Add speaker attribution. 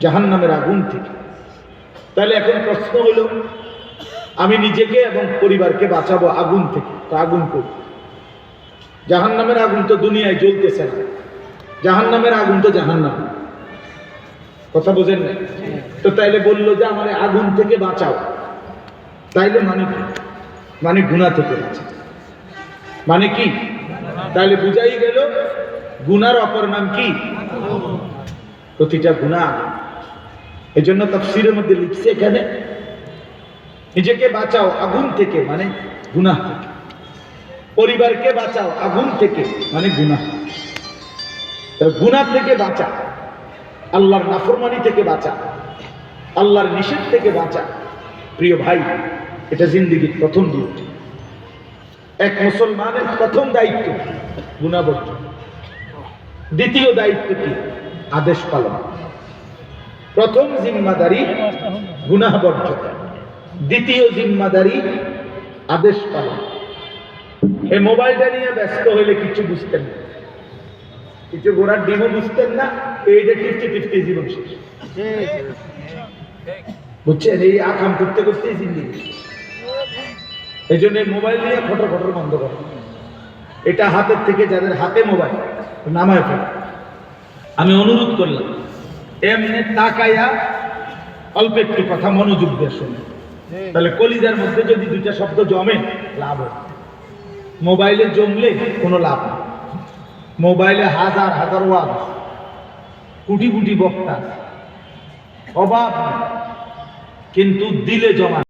Speaker 1: জাহান নামের আগুন থেকে। তাহলে এখন প্রশ্ন হলো, আমি নিজেকে এবং পরিবারকে বাঁচাবো আগুন থেকে, তা আগুন করি জাহান নামের আগুন তো দুনিয়ায় জ্বলতেছে না। জাহান নামের আগুন তো জাহান নাম কথা বোঝেন না তো তাইলে বলল যে, আমার আগুন থেকে বাঁচাও। তাইলে মানে কি? মানে গুণা থেকে বাঁচাও। মানে কি? তাইলে বুঝাই গেল গুনার অপর নাম কি? প্রতিটা গুণা এই জন্য তফসিরের মধ্যে লিখছে এখানে, নিজেকে বাঁচাও আগুন থেকে মানে গুণা থেকে। পরিবারকে বাঁচাও আগুন থেকে মানে গুণা গুনা থেকে বাঁচা, আল্লাহর নাফরমানি থেকে বাঁচা, আল্লাহর নিষেধ থেকে বাঁচা। প্রিয় ভাই, এটা জিন্দিগির প্রথম ডিউটি। এক মুসলমানের প্রথম দায়িত্ব গুণাবদ্ধ দ্বিতীয় দায়িত্ব কি? আদেশ পালন। প্রথম জিম্মাদারি গুনাহ বর্জতা দ্বিতীয় জিম্মাদারি আদেশ পালন। এই মোবাইলটা নিয়ে ব্যস্ত হইলে কিছু বুঝতেন না। কিছু ঘোড়ার ডিমও বুঝতেন না। এইটা টিপতে টিপতে জীবন শেষ। বুঝছেন? এই আকাম করতে করতে জিন্দিগি এই জন্য মোবাইল নিয়ে ফটো ফটো বন্ধ করে। এটা হাতের থেকে যাদের হাতে মোবাইল, নামায় ফেলে। আমি অনুরোধ করলাম এমনি তাকাইয়া অল্প একটু কথা মনোযোগ দিয়ে শুনে। তাহলে কলিজার মধ্যে যদি দুইটা শব্দ জমে লাভ মোবাইলে জমলে কোনো লাভ নেই। মোবাইলে হাজার হাজার ওয়াজ কোটি কোটি বক্তা অভাব কিন্তু দিলে জমা